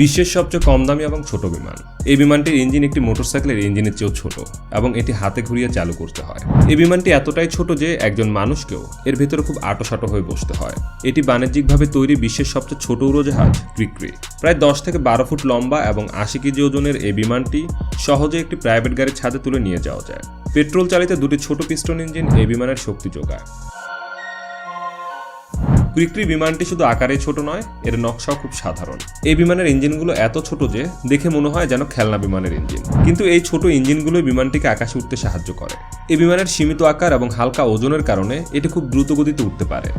বিশ্বের সবচেয়ে কম দামি এবং ছোট বিমান। এই বিমানটির ইঞ্জিন একটি মোটরসাইকেলের ইঞ্জিনের চেয়েও ছোট এবং এটি হাতে ঘুরিয়ে চালু করতে হয়। এই বিমানটি এতটাই ছোট যে একজন মানুষকেও এর ভেতরে খুব আটোসাটো হয়ে বসতে হয়। এটি বাণিজ্যিকভাবে তৈরি বিশ্বের সবচেয়ে ছোট উড়োজাহাজ, ক্রিক্রি। প্রায় দশ থেকে বারো ফুট লম্বা এবং আশি কেজি ওজনের এই বিমানটি সহজে একটি প্রাইভেট গাড়ির ছাদে তুলে নিয়ে যাওয়া যায়। পেট্রোল চালিত দুটি ছোট পিস্টন ইঞ্জিন এই বিমানের শক্তি যোগায়। ক্রিকরি বিমানটি শুধু আকারেই ছোট নয়, এর নকশাও খুব সাধারণ। এই বিমানের ইঞ্জিনগুলো এত ছোট যে দেখে মনে হয় যেন খেলনা বিমানের ইঞ্জিন। কিন্তু এই ছোট ইঞ্জিনগুলোই বিমানটিকে আকাশে উঠতে সাহায্য করে। এই বিমানের সীমিত আকার এবং হালকা ওজনের কারণে এটি খুব দ্রুত গতিতে উঠতে পারে।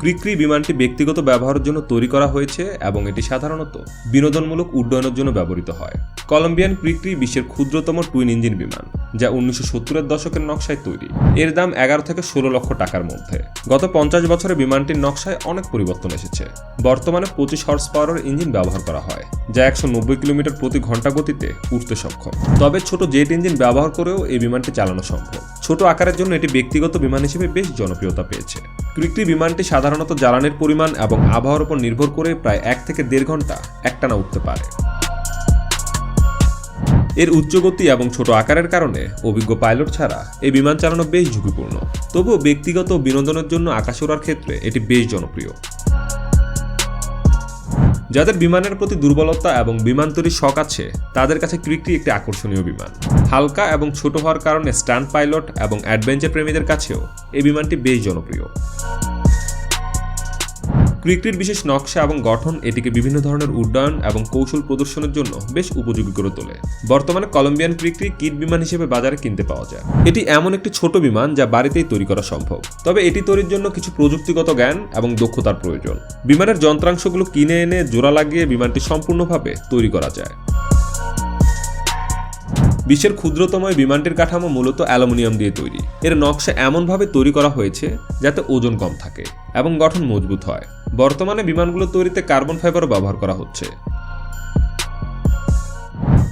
ক্রিক্রি বিমানটি ব্যক্তিগত ব্যবহারের জন্য তৈরি করা হয়েছে এবং এটি সাধারণত বিনোদনমূলক উড্ডয়নের জন্য ব্যবহৃত হয়। কলম্বিয়ান ক্রিক্রি বিশ্বের ক্ষুদ্রতম টুইন ইঞ্জিন বিমান। যা উনিশশো সত্তরের দশকের নকশায় তৈরি। এর দাম এগারো থেকে ষোলো লক্ষ টাকার মধ্যে। গত পঞ্চাশ বছরে বিমানটির নকশায় অনেক পরিবর্তন এসেছে। বর্তমানে পঁচিশ হর্স পাওয়ারের ইঞ্জিন ব্যবহার করা হয়, যা একশো নব্বই কিলোমিটার প্রতি ঘণ্টা গতিতে উঠতে সক্ষম। তবে ছোট জেট ইঞ্জিন ব্যবহার করেও এই বিমানটি চালানো সম্ভব। ছোট আকারের জন্য এটি ব্যক্তিগত বিমান হিসেবে বেশ জনপ্রিয়তা পেয়েছে। ক্রিকটি বিমানটি সাধারণত জ্বালানির পরিমাণ এবং আবহাওয়ার উপর নির্ভর করে প্রায় এক থেকে দেড় ঘণ্টা একটানা উঠতে পারে। এর উচ্চ গতি এবং ছোট আকারের কারণে অভিজ্ঞ পাইলট ছাড়া এই বিমান চালানো বেশ ঝুঁকিপূর্ণ। তবুও ব্যক্তিগত বিনোদনের জন্য আকাশ ওড়ার ক্ষেত্রে এটি বেশ জনপ্রিয়। যাদের বিমানের প্রতি দুর্বলতা এবং বিমান তৈরির শখ আছে, তাদের কাছে ক্রিকটি একটি আকর্ষণীয় বিমান। হালকা এবং ছোট হওয়ার কারণে স্ট্যান্ড পাইলট এবং অ্যাডভেঞ্চার প্রেমীদের কাছেও এই বিমানটি বেশ জনপ্রিয়। ক্রিকটির বিশেষ নকশা এবং গঠন এটিকে বিভিন্ন ধরনের উড্ডয়ন এবং কৌশল প্রদর্শনের জন্য বেশ উপযোগী করে তোলে। বর্তমানে কলম্বিয়ান ক্রিকটি কিট বিমান হিসেবে বাজারে কিনতে পাওয়া যায়। এটি এমন একটি ছোট বিমান যা বাড়িতেই তৈরি করা সম্ভব। তবে এটি তৈরির জন্য কিছু প্রযুক্তিগত জ্ঞান এবং দক্ষতার প্রয়োজন। বিমানের যন্ত্রাংশগুলো কিনে এনে জোড়া লাগিয়ে বিমানটি সম্পূর্ণভাবে তৈরি করা যায়। বিশ্বের ক্ষুদ্রতম বিমানটির কাঠামো মূলত অ্যালুমিনিয়াম দিয়ে তৈরি। এর নকশা এমনভাবে তৈরি করা হয়েছে যাতে ওজন কম থাকে এবং গঠন মজবুত হয়। বর্তমানে বিমানগুলো তৈরিতে কার্বন ফাইবারও ব্যবহার করা হচ্ছে।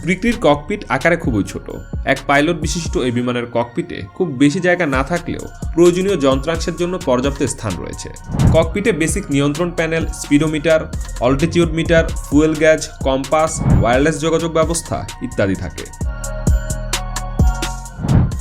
ক্রিকটির ককপিট আকারে খুবই ছোট। এক পাইলট বিশিষ্ট এই বিমানের ককপিটে খুব বেশি জায়গা না থাকলেও প্রয়োজনীয় যন্ত্রাংশের জন্য পর্যাপ্ত স্থান রয়েছে। ককপিটে বেসিক নিয়ন্ত্রণ panel, speedometer altitude meter fuel gauge compass wireless যোগাযোগ ব্যবস্থা ইত্যাদি থাকে।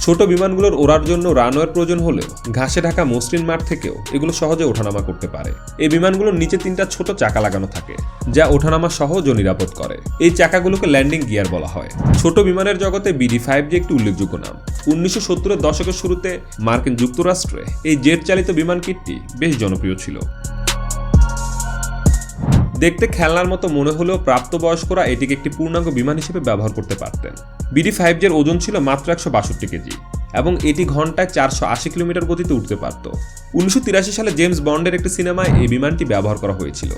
ছোট বিমানগুলোর ওড়ার জন্য রানওয়ের প্রয়োজন হলেও ঘাসে ঢাকা মসৃণ মাঠ থেকেও এগুলো সহজে ওঠানামা করতে পারে। এই বিমানগুলোর নিচে তিনটা ছোট চাকা লাগানো থাকে, যা ওঠানামা সহজ ও নিরাপদ করে। এই চাকাগুলোকে ল্যান্ডিং গিয়ার বলা হয়। ছোট বিমানের জগতে বিডি ফাইভ জি একটি উল্লেখযোগ্য নাম। উনিশশো সত্তরের দশকের শুরুতে মার্কিন যুক্তরাষ্ট্রে এই জেট চালিত বিমান কিটটি বেশ জনপ্রিয় ছিল। দেখতে খেলনার মতো মনে হলেও প্রাপ্তবয়স্করা এটিকে একটি পূর্ণাঙ্গ বিমান হিসেবে ব্যবহার করতে পারতেন। বিডি ফাইভ জের ওজন ছিল মাত্র একশো বাষট্টি কেজি এবং এটি ঘন্টায় চারশো আশি কিলোমিটার গতিতে উঠতে পারত। উনিশশো তিরাশি সালে জেমস বন্ডের একটি সিনেমায় এই বিমানটি ব্যবহার করা হয়েছিল।